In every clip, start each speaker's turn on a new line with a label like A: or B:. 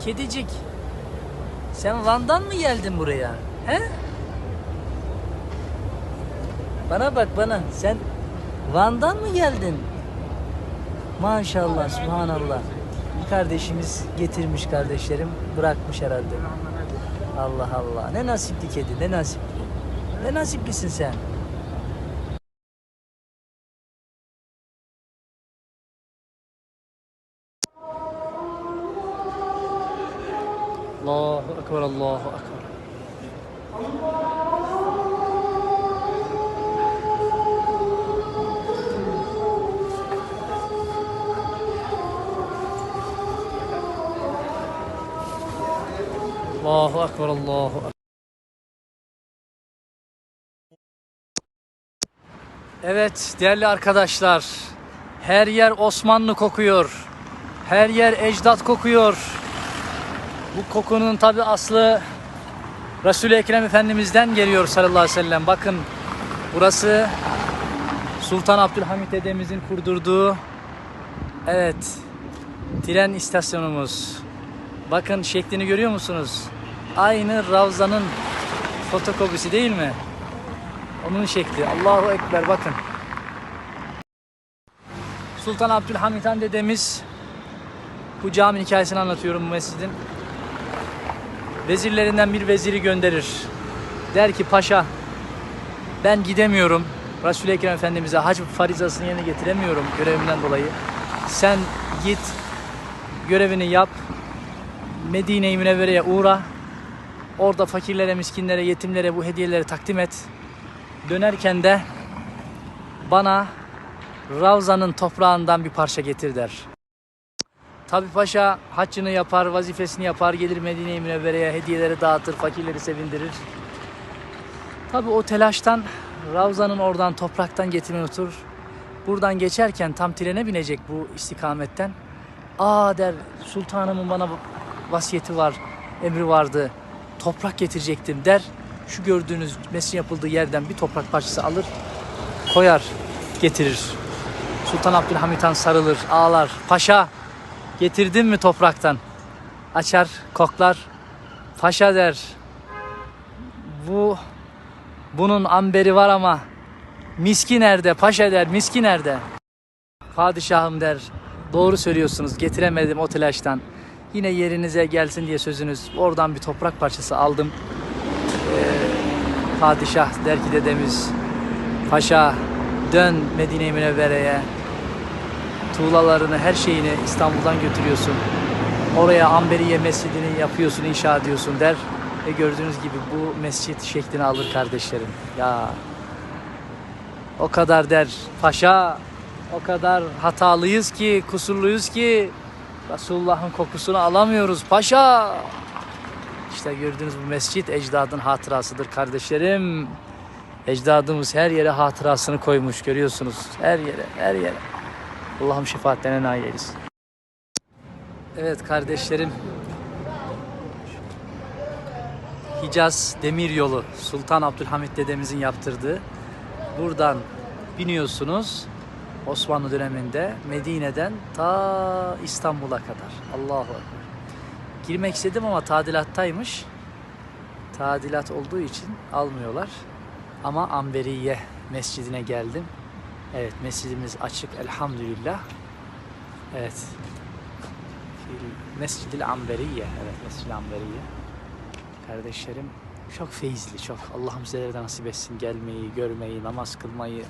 A: Kedicik. Sen Van'dan mı geldin buraya? He? Bana bak bana. Sen Van'dan mı geldin? Maşallah, subhanallah. Bir kardeşimiz getirmiş kardeşlerim. Bırakmış herhalde. Allah Allah. Ne nasipli kedi, ne nasipli. Ne nasiplisin sen. Ekber, Allahu Ekber. Allahu Ekber, Allahu Ekber. Evet değerli arkadaşlar. Her yer Osmanlı kokuyor. Her yer ecdat kokuyor. Bu kokunun tabi aslı Resul-i Ekrem Efendimiz'den geliyor sallallahu aleyhi ve sellem. Bakın burası Sultan Abdülhamit dedemizin kurdurduğu evet tren istasyonumuz. Bakın şeklini görüyor musunuz? Aynı Ravza'nın fotokopisi değil mi? Onun şekli. Allahu Ekber bakın. Sultan Abdülhamit Han dedemiz bu caminin hikayesini anlatıyorum bu mescidin. Vezirlerinden bir veziri gönderir. Der ki paşa ben gidemiyorum. Resul-i Ekrem Efendimiz'e hac farizasını yerine getiremiyorum görevimden dolayı. Sen git görevini yap. Medine-i Münevvere'ye uğra. Orada fakirlere, miskinlere, yetimlere bu hediyeleri takdim et. Dönerken de bana Ravza'nın toprağından bir parça getir der. Tabi paşa haccını yapar, vazifesini yapar, gelir Medine-i Münevvere'ye hediyeleri dağıtır, fakirleri sevindirir. Tabi o telaştan Ravza'nın oradan topraktan getirmeyi unutur. Buradan geçerken tam trene binecek bu istikametten. Aa der sultanımın bana vasiyeti var, emri vardı. Toprak getirecektim der. Şu gördüğünüz mesin yapıldığı yerden bir toprak parçası alır, koyar, getirir. Sultan Abdülhamit Han sarılır, ağlar. Paşa getirdin mi topraktan? Açar, koklar. Paşa der. Bu bunun amberi var ama miski nerede? Paşa der, miski nerede? Padişahım der. Doğru söylüyorsunuz. Getiremedim o telaştan. Yine yerinize gelsin diye sözünüz. Oradan bir toprak parçası aldım. Ee, padişah der ki dedemiz. Paşa dön Medine-i Münevvere'ye. Tuğlalarını, her şeyini İstanbul'dan götürüyorsun. Oraya Amberiye Mescidini yapıyorsun, inşa ediyorsun der. Ve gördüğünüz gibi bu mescit şeklini alır kardeşlerim. Ya o kadar der paşa o kadar hatalıyız ki kusurluyuz ki Resulullah'ın kokusunu alamıyoruz paşa. İşte gördüğünüz bu mescit ecdadın hatırasıdır kardeşlerim. Ecdadımız her yere hatırasını koymuş görüyorsunuz. Her yere, her yere. Allah'ım şefaatlerine nail eylesin. Evet kardeşlerim. Hicaz Demir Yolu Sultan Abdülhamit dedemizin yaptırdığı. Buradan biniyorsunuz Osmanlı döneminde Medine'den ta İstanbul'a kadar. Allahu Ekber. Girmek istedim ama tadilattaymış. Tadilat olduğu için almıyorlar. Ama Amberiye Mescidine geldim. Evet mescidimiz açık elhamdülillah. Evet. Mescidil Amberiye. Evet Mescid-i Amberiye. Kardeşlerim çok feyizli çok. Allah'ım sizlere de nasip etsin gelmeyi, görmeyi, namaz kılmayı.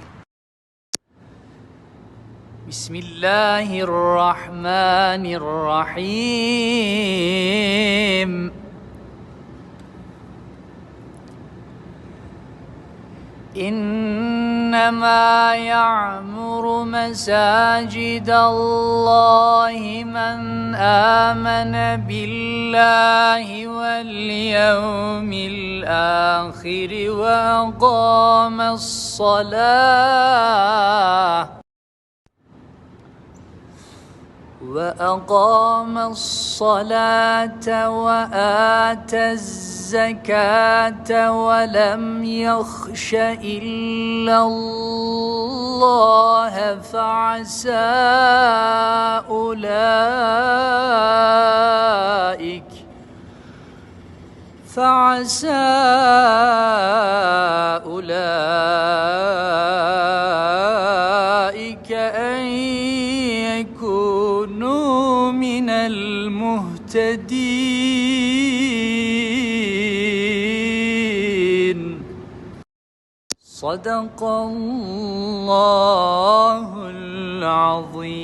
A: Bismillahirrahmanirrahim. إنما يعمر مساجد الله من آمن بالله واليوم الآخر وأقام الصلاة وأقام الصلاة وآتى الزكاة ولم يخش إلا الله فعسى أولئك فعسى أولئك أن يكونوا من المهتدين صدق الله العظيم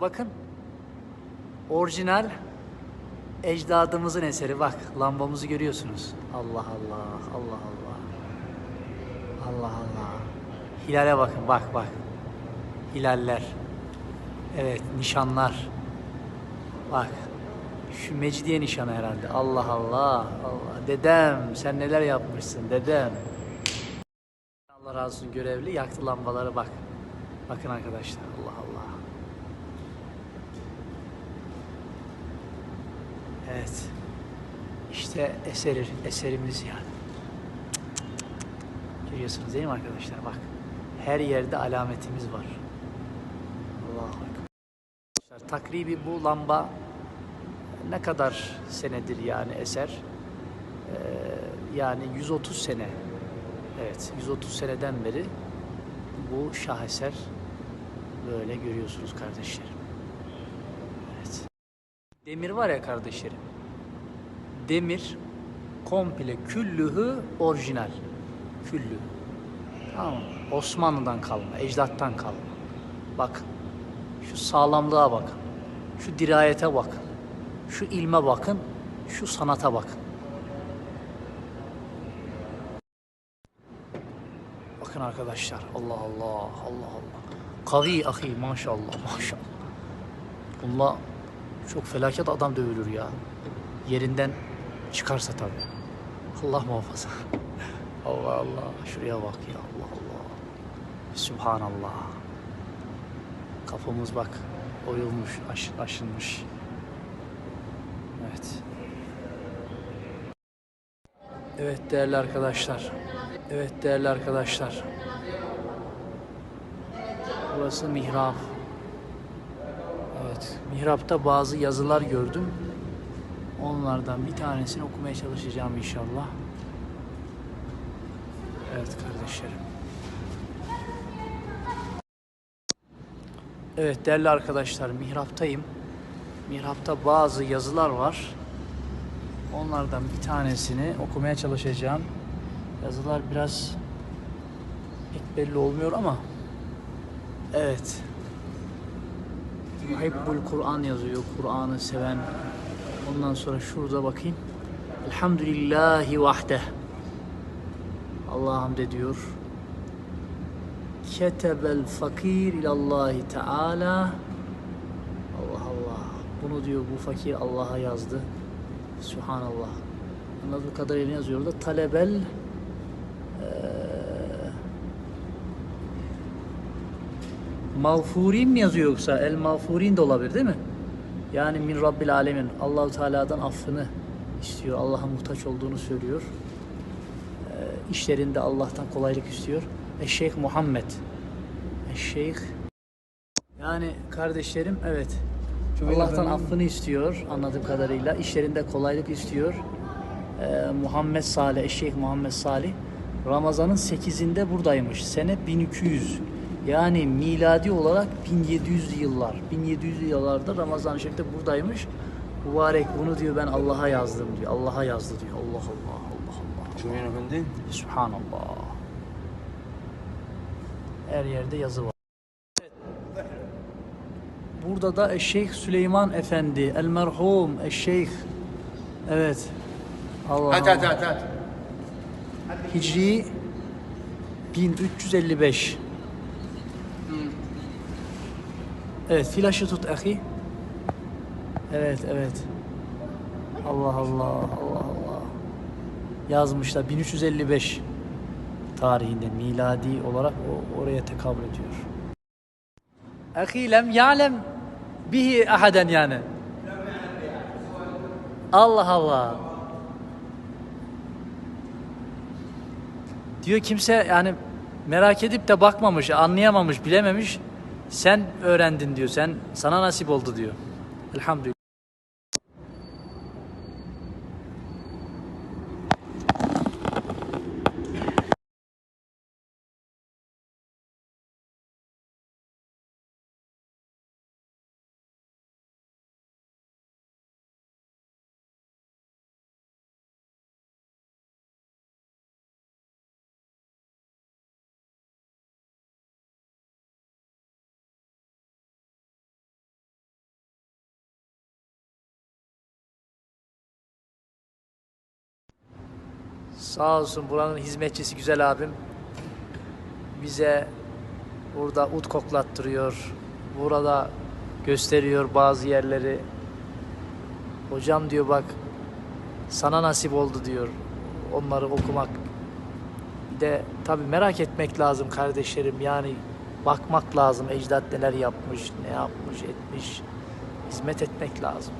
A: Bakın orijinal ecdadımızın eseri bak lambamızı görüyorsunuz. Allah Allah Allah Allah. Allah Allah. Hilale bakın bak bak. Hilaller. Evet nişanlar. Bak. Şu Mecidiye nişanı herhalde. Allah Allah. Allah. Dedem sen neler yapmışsın dedem. Allah razı olsun görevli yaktı lambaları bak. Bakın arkadaşlar Allah Allah. Evet. İşte eseri, eserimiz yani. Görüyorsunuz değil mi arkadaşlar? Bak. Her yerde alametimiz var. Allahu Ekber. Takribi bu lamba ne kadar senedir yani eser? Ee, yani 130 sene. Evet, 130 seneden beri bu şaheser böyle görüyorsunuz kardeşlerim. Evet. Demir var ya kardeşlerim. Demir komple küllühü orijinal. Küllü. Tamam? Osmanlı'dan kalma, ecdattan kalma. Bakın. Şu sağlamlığa bakın. Şu dirayete bakın. Şu ilme bakın. Şu sanata bakın. Bakın arkadaşlar. Allah Allah. Allah Allah. Kavi ahi maşallah maşallah. Bununla çok felaket adam dövülür ya. Yerinden çıkarsa tabii. Allah muhafaza. Allah Allah. Şuraya bak ya. Allah Allah. Subhanallah. Kafamız bak oyulmuş, aş, aşınmış. Evet. Evet değerli arkadaşlar. Evet değerli arkadaşlar. Burası mihrap. Evet. Mihrapta bazı yazılar gördüm. Onlardan bir tanesini okumaya çalışacağım inşallah. Evet kardeşlerim. Evet değerli arkadaşlar mihraptayım. Mihrapta bazı yazılar var. Onlardan bir tanesini okumaya çalışacağım. Yazılar biraz pek belli olmuyor ama evet. Muhibbul Kur'an yazıyor. Kur'an'ı seven. Ondan sonra şurada bakayım. Elhamdülillahi vahdeh. Allah'a hamd ediyor. Ketebel fakir ilallahi teala. Allah Allah. Bunu diyor bu fakir Allah'a yazdı. Subhanallah. Anladığım kadarıyla yazıyor da talebel eee, mağfurin mi yazıyor yoksa el mağfurin de olabilir değil mi? Yani min Rabbil alemin Allahu Teala'dan affını istiyor. Allah'a muhtaç olduğunu söylüyor. İşlerinde Allah'tan kolaylık istiyor. Eşşeyh Muhammed. Eşşeyh yani kardeşlerim evet. Allah'tan affını istiyor anladığım kadarıyla. İşlerinde kolaylık istiyor. Ee, Muhammed Salih, Eşşeyh Muhammed Salih Ramazan'ın 8'inde buradaymış. Sene 1200. Yani miladi olarak 1700'lü yıllar. 1700'lü yıllarda Ramazan-ı Şerif'te buradaymış. Mübarek bunu diyor ben Allah'a yazdım diyor. Allah'a yazdı diyor. Allah Allah
B: Sümeyne Efendi.
A: Subhanallah. Her yerde yazı var. Evet. Burada da Eşşeyh Süleyman Efendi. El merhum Eşşeyh. Evet. Allah
B: Hadi hadi hadi. hadi.
A: Hicri 1355. Hmm. Evet flaşı tut ahi. Evet evet. Allah Allah Allah. Yazmışlar 1355 tarihinde miladi olarak o oraya tekabül ediyor. Ahi lem ya'lem bihi ahaden yani. Allah Allah. Diyor kimse yani merak edip de bakmamış, anlayamamış, bilememiş. Sen öğrendin diyor. Sen sana nasip oldu diyor. Elhamdülillah. Sağ olsun buranın hizmetçisi güzel abim. Bize burada ut koklattırıyor. Burada gösteriyor bazı yerleri. Hocam diyor bak sana nasip oldu diyor onları okumak. Bir de tabi merak etmek lazım kardeşlerim yani bakmak lazım ecdat neler yapmış, ne yapmış, etmiş. Hizmet etmek lazım.